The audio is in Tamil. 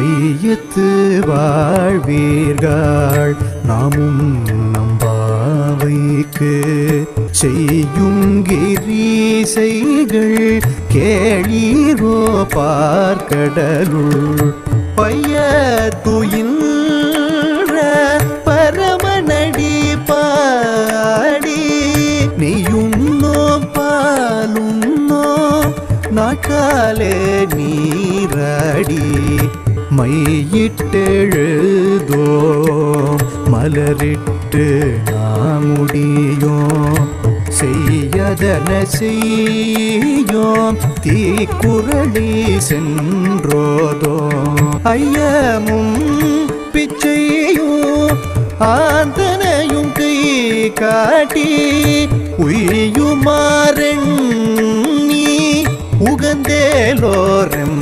மையத்து வாழ்வீர்கள். நாமும் நம்பாவைக்கு செய்யும் கிரீசைகள் கேளீரோ பார்க்கடலுள். பைய துயின்ற பரமநடி பாடி நீயும் நோ பாலும் நோ நாக்காலே நீராடி. மையிட்டெழுதோ மலரிட்டு நாமுடியோம் செய்யதன செய்யோம். தீக்குறளி சென்றோதோ ஐயமும் பிச்சையும் ஆந்தனையும் கை காட்டி உயுமாறெண் நீ உகந்தேலோரம்